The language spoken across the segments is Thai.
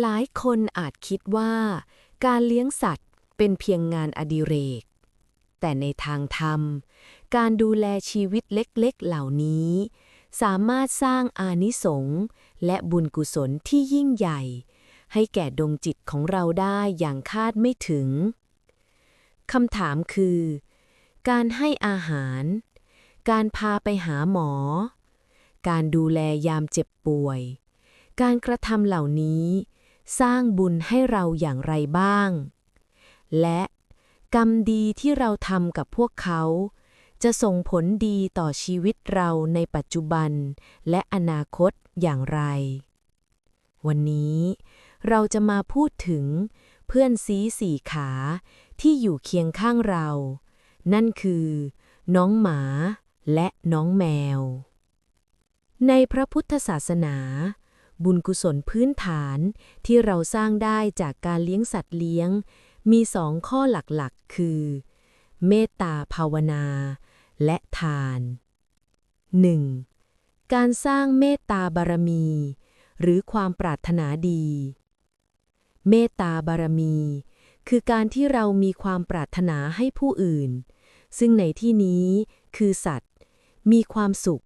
หลายคนอาจคิดว่า การเลี้ยงสัตว์เป็นเพียงงานอดิเรก แต่ในทางธรรม การดูแลชีวิตเล็กๆเหล่านี้ สามารถสร้างอานิสงส์และบุญกุศลที่ยิ่งใหญ่ ให้แก่ดวงจิตของเราได้อย่างคาดไม่ถึงคำถามคือ การให้อาหาร การพาไปหาหมอ การดูแลยามเจ็บป่วย การกระทำเหล่านี้ สร้างบุญให้เราอย่างไรบ้าง และกรรมดีที่เราทำกับพวกเขา จะส่งผลดีต่อชีวิตเราในปัจจุบัน และอนาคตอย่างไร วันนี้เราจะมาพูดถึงเพื่อนซีสี่ขาที่อยู่เคียงข้างเรา นั่นคือ น้องหมาและน้องแมว ในพระพุทธศาสนา บุญกุศลพื้นฐานที่เราสร้างได้จากการเลี้ยงสัตว์เลี้ยง มีสองข้อหลักๆ คือ เมตตาภาวนา และทาน 1. การสร้างเมตตาบารมี หรือความปรารถนาดี เมตตาบารมี คือการที่เรามีความปรารถนาให้ผู้อื่น ซึ่งในที่นี้คือสัตว์ มีความสุข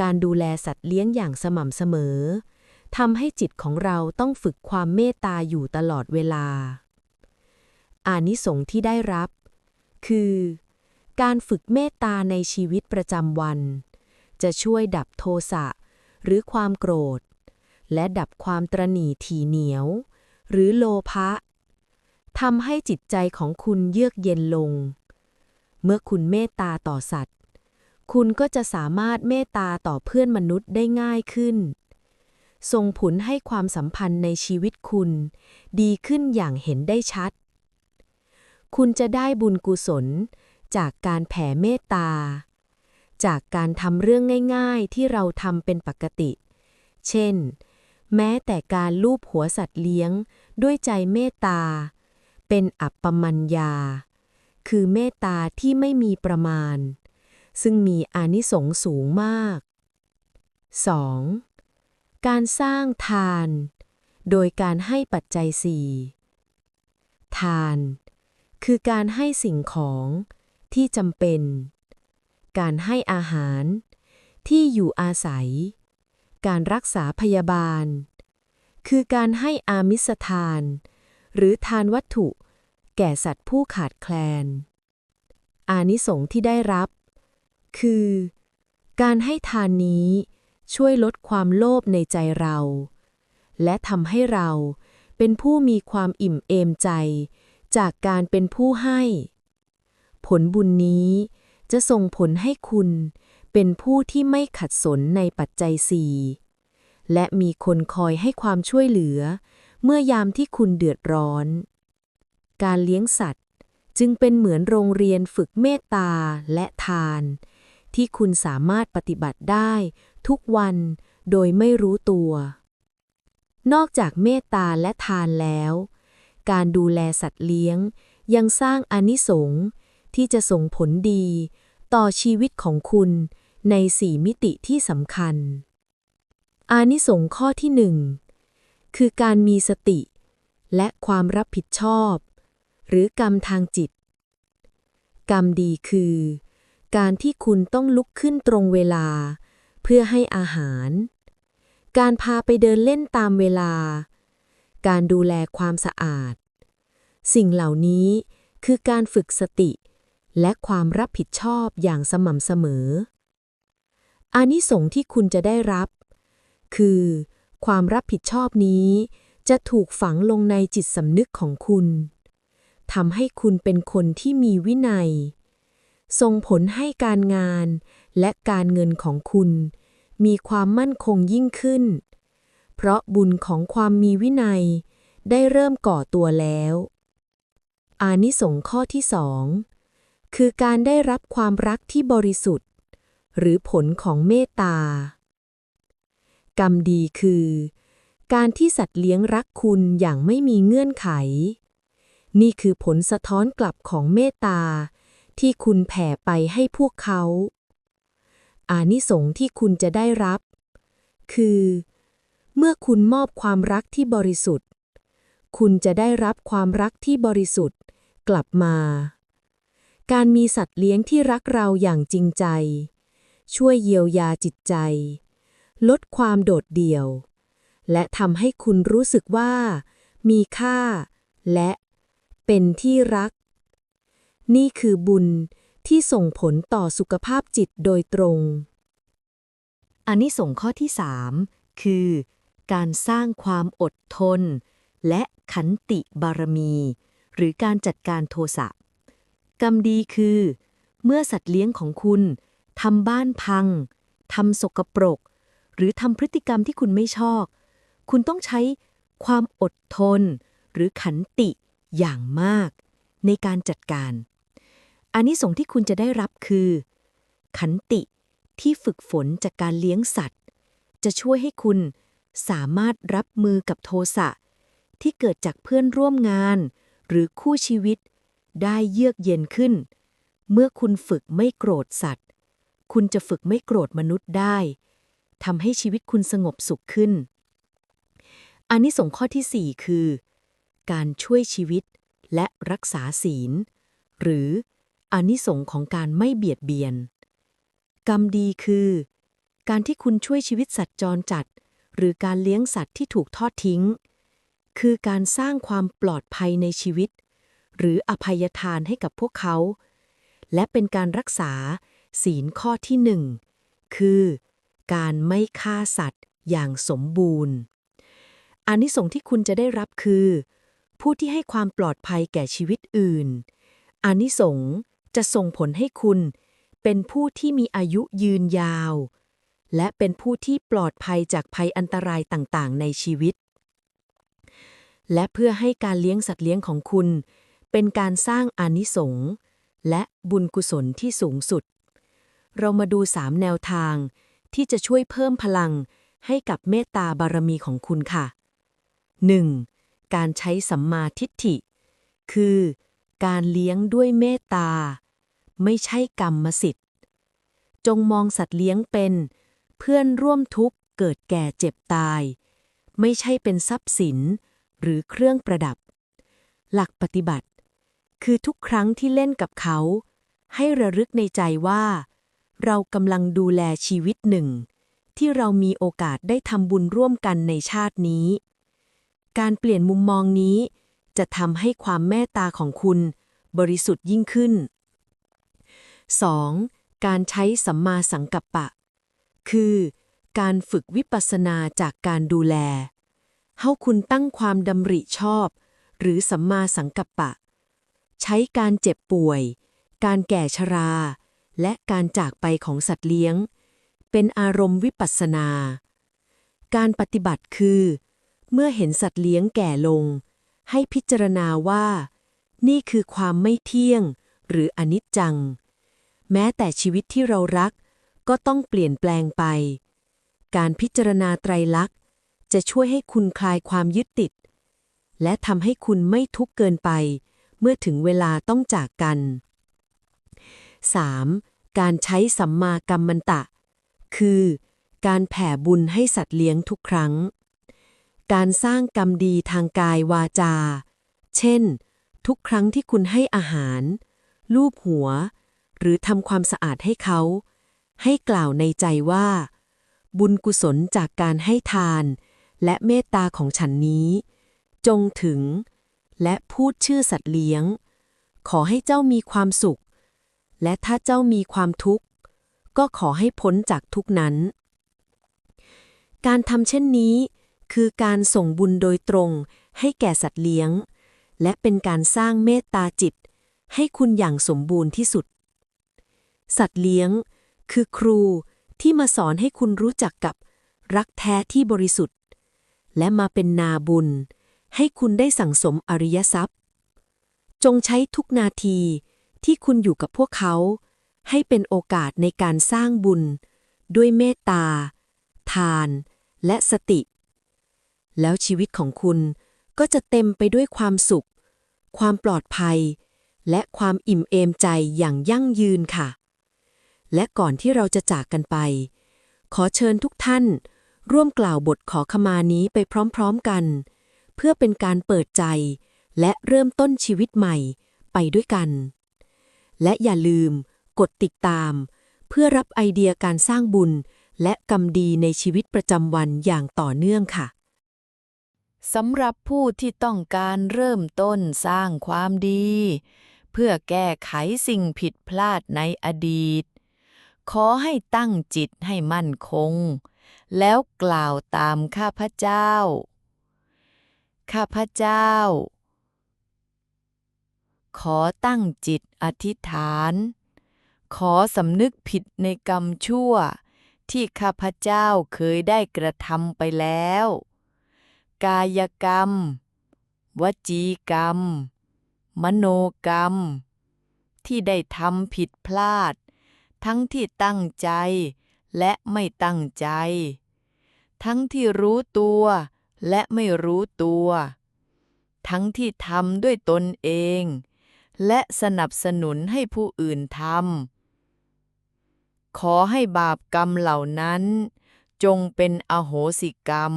การดูแลสัตว์เลี้ยงอย่างสม่ำเสมอ ทำให้จิตของเราต้องฝึกความเมตตาอยู่ตลอดเวลา อานิสงส์ที่ได้รับ คือ การฝึกเมตตาในชีวิตประจำวัน จะช่วยดับโทสะหรือความโกรธ และดับความตรณีทีเหนียว หรือโลภะทำให้จิตใจของคุณเยือกเย็นลง เมื่อคุณเมตตาต่อสัตว์ คุณก็จะสามารถเมตตาต่อเพื่อนมนุษย์ได้ง่ายขึ้น ส่งผลให้ความสัมพันธ์ในชีวิตคุณ ดีขึ้นอย่างเห็นได้ชัด คุณจะได้บุญกุศล จากการแผ่เมตตา จากการทำเรื่องง่ายๆที่เราทำเป็นปกติ เช่น แม้แต่การลูบหัวสัตว์เลี้ยง ด้วยใจเมตตา เป็นอัปปมัญญา คือเมตตาที่ไม่มีประมาณ ซึ่งมีอานิสงส์สูงมาก 2. การสร้างทาน โดยการให้ปัจจัยสี่ทาน คือการให้สิ่งของที่จำเป็น การให้อาหาร ที่อยู่อาศัย การรักษาพยาบาล คือการให้อามิสทาน หรือทานวัตถุ แก่สัตว์ผู้ขาดแคลน อานิสงส์ที่ได้รับ คือ การให้ทานนี้ ช่วยลดความโลภในใจเรา และทำให้เราเป็นผู้มีความอิ่มเอมใจ จากการเป็นผู้ให้ ผลบุญนี้จะส่งผลให้คุณเป็นผู้ที่ไม่ขัดสนในปัจจัยสี่และมีคนคอยให้ความช่วยเหลือ เมื่อยามที่คุณเดือดร้อน การเลี้ยงสัตว์จึงเป็นเหมือนโรงเรียนฝึกเมตตาและทาน ที่คุณสามารถปฏิบัติได้ ทุกวันโดยไม่รู้ตัว นอกจากเมตตาและทานแล้ว การดูแลสัตว์เลี้ยงยังสร้างอานิสงส์ที่จะส่งผลดี ต่อชีวิตของคุณในสี่มิติที่สำคัญ อานิสงส์ข้อที่หนึ่งคือการมีสติ และความรับผิดชอบ หรือกรรมทางจิต กรรมดีคือ การที่คุณต้องลุกขึ้นตรงเวลา เพื่อให้อาหาร การพาไปเดินเล่นตามเวลา การดูแลความสะอาด สิ่งเหล่านี้คือการฝึกสติ และความรับผิดชอบอย่างสม่ำเสมอ อานิสงส์ที่คุณจะได้รับ คือ ความรับผิดชอบนี้จะถูกฝังลงในจิตสำนึกของคุณทำให้คุณเป็นคนที่มีวินัย ส่งผลให้การงานและการเงินของคุณ มีความมั่นคงยิ่งขึ้น เพราะบุญของความมีวินัย ได้เริ่มก่อตัวแล้ว อานิสงส์ข้อที่สองคือการได้รับความรักที่บริสุทธิ์ หรือผลของเมตตา กรรมดีคือ การที่สัตว์เลี้ยงรักคุณอย่างไม่มีเงื่อนไข นี่คือผลสะท้อนกลับของเมตตา ที่คุณแผ่ไปให้พวกเขา อานิสงส์ที่คุณจะได้รับ คือ เมื่อคุณมอบความรักที่บริสุทธิ์ คุณจะได้รับความรักที่บริสุทธิ์ กลับมา การมีสัตว์เลี้ยงที่รักเราอย่างจริงใจ ช่วยเยียวยาจิตใจ ลดความโดดเดี่ยว และทำให้คุณรู้สึกว่า มีค่า และเป็นที่รัก นี่คือบุญที่ส่งผลต่อสุขภาพจิตโดยตรงอันนี้ส่งข้อที่ 3 คือ การสร้างความอดทน และขันติบารมี หรือการจัดการโทสะกรรมดีคือ เมื่อสัตว์เลี้ยงของคุณทำบ้านพังทำสกปรก หรือทำพฤติกรรมที่คุณไม่ชอบ คุณต้องใช้ความอดทน หรือขันติอย่างมาก ในการจัดการ อันนี้ส่งส์ที่คุณจะได้รับคือ ขันติที่ฝึกฝนจากการเลี้ยงสัตว์ จะช่วยให้คุณสามารถรับมือกับโทสะ ที่เกิดจากเพื่อนร่วมงาน หรือคู่ชีวิต ได้เยือกเย็นขึ้น เมื่อคุณฝึกไม่โกรธสัตว์ คุณจะฝึกไม่โกรธมนุษย์ได้ทำให้ชีวิตคุณสงบสุขขึ้นอันนี้ส่งข้อที่ 4 คือ การช่วยชีวิตและรักษาศีล หรือ อานิสงส์ของการไม่เบียดเบียน กรรมดีคือ การที่คุณช่วยชีวิตสัตว์จรจัด หรือการเลี้ยงสัตว์ที่ถูกทอดทิ้ง คือการสร้างความปลอดภัยในชีวิต หรืออภัยทานให้กับพวกเขา และเป็นการรักษาศีลข้อที่หนึ่งคือการไม่ฆ่าสัตว์อย่างสมบูรณ์อานิสงส์ที่คุณจะได้รับคือ ผู้ที่ให้ความปลอดภัยแก่ชีวิตอื่นอานิสงส์ จะส่งผลให้คุณ เป็นผู้ที่มีอายุยืนยาว และเป็นผู้ที่ปลอดภัยจากภัยอันตรายต่างๆ ในชีวิต และเพื่อให้การเลี้ยงสัตว์เลี้ยงของคุณ เป็นการสร้างอานิสงส์และบุญกุศลที่สูงสุด เรามาดูสามแนวทางที่จะช่วยเพิ่มพลังให้กับเมตตาบารมีของคุณค่ะ 1. การใช้สัมมาทิฏฐิ คือ การเลี้ยงด้วยเมตตา ไม่ใช่กรรมสิทธิ์ จงมองสัตว์เลี้ยงเป็น เพื่อนร่วมทุกข์เกิดแก่เจ็บตาย ไม่ใช่เป็นทรัพย์สิน หรือเครื่องประดับ หลักปฏิบัติ คือทุกครั้งที่เล่นกับเขา ให้ระลึกในใจว่า เรากำลังดูแลชีวิตหนึ่ง ที่เรามีโอกาสได้ทำบุญร่วมกันในชาตินี้ การเปลี่ยนมุมมองนี้จะทำให้ความเมตตาของคุณบริสุทธิ์ยิ่งขึ้น 2. การใช้สัมมาสังกัปปะ คือ การฝึกวิปัสสนาจากการดูแลเฮาคุณตั้งความดำริชอบ หรือสัมมาสังกัปปะ ใช้การเจ็บป่วย การแก่ชรา และการจากไปของสัตว์เลี้ยง เป็นอารมณ์วิปัสสนา การปฏิบัติคือ เมื่อเห็นสัตว์เลี้ยงแก่ลง ให้พิจารณาว่า นี่คือความไม่เที่ยง หรืออนิจจัง แม้แต่ชีวิตที่เรารัก ก็ต้องเปลี่ยนแปลงไป การพิจารณาไตรลักษณ์ จะช่วยให้คุณคลายความยึดติด และทำให้คุณไม่ทุกข์เกินไป เมื่อถึงเวลาต้องจากกัน 3. การใช้สัมมากัมมันตะ คือ การแผ่บุญให้สัตว์เลี้ยงทุกครั้ง การสร้างกรรมดีทางกายวาจา เช่น ทุกครั้งที่คุณให้อาหาร ลูบหัว หรือทำความสะอาดให้เขา ให้กล่าวในใจว่า บุญกุศลจากการให้ทาน และเมตตาของฉันนี้ จงถึง และพูดชื่อสัตว์เลี้ยง ขอให้เจ้ามีความสุข และถ้าเจ้ามีความทุกข์ ก็ขอให้พ้นจากทุกนั้น การทำเช่นนี้ คือการส่งบุญโดยตรงให้แก่สัตว์เลี้ยง และเป็นการสร้างเมตตาจิตให้คุณอย่างสมบูรณ์ที่สุด สัตว์เลี้ยง คือครูที่มาสอนให้คุณรู้จักกับรักแท้ที่บริสุทธิ์ และมาเป็นนาบุญ ให้คุณได้สั่งสมอริยทรัพย์ จงใช้ทุกนาทีที่คุณอยู่กับพวกเขา ให้เป็นโอกาสในการสร้างบุญ ด้วยเมตตา ทาน และสติ แล้วชีวิตของคุณก็จะเต็มไปด้วยความสุข ความปลอดภัย และความอิ่มเอมใจอย่างยั่งยืนค่ะ และก่อนที่เราจะจากกันไป ขอเชิญทุกท่าน ร่วมกล่าวบทขอขมานี้ไปพร้อมๆกัน เพื่อเป็นการเปิดใจ และเริ่มต้นชีวิตใหม่ไปด้วยกัน และอย่าลืมกดติดตาม เพื่อรับไอเดียการสร้างบุญ และกรรมดีในชีวิตประจำวันอย่างต่อเนื่องค่ะสำหรับผู้ที่ต้องการเริ่มต้นสร้างความดี เพื่อแก้ไขสิ่งผิดพลาดในอดีต ขอให้ตั้งจิตให้มั่นคง แล้วกล่าวตามข้าพเจ้า ข้าพเจ้า ขอตั้งจิตอธิษฐาน ขอสำนึกผิดในกรรมชั่ว ที่ข้าพเจ้าเคยได้กระทำไปแล้ว กายกรรม วจีกรรม มโนกรรม ที่ได้ทำผิดพลาด ทั้งที่ตั้งใจ และไม่ตั้งใจ ทั้งที่รู้ตัวและไม่รู้ตัว ทั้งที่ทำด้วยตนเอง และสนับสนุนให้ผู้อื่นทำขอให้บาปกรรมเหล่านั้น จงเป็นอโหสิกรรม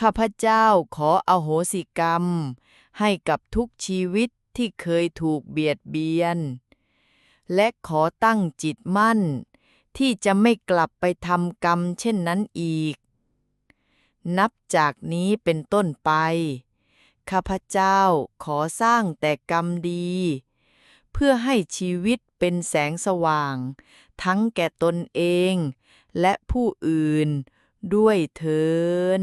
ข้าพเจ้าขออโหสิกรรม ให้กับทุกชีวิตที่เคยถูกเบียดเบียน และขอตั้งจิตมั่น ที่จะไม่กลับไปทำกรรมเช่นนั้นอีก นับจากนี้เป็นต้นไป ข้าพเจ้าขอสร้างแต่กรรมดี เพื่อให้ชีวิตเป็นแสงสว่าง ทั้งแก่ตนเอง และผู้อื่นด้วยเทิน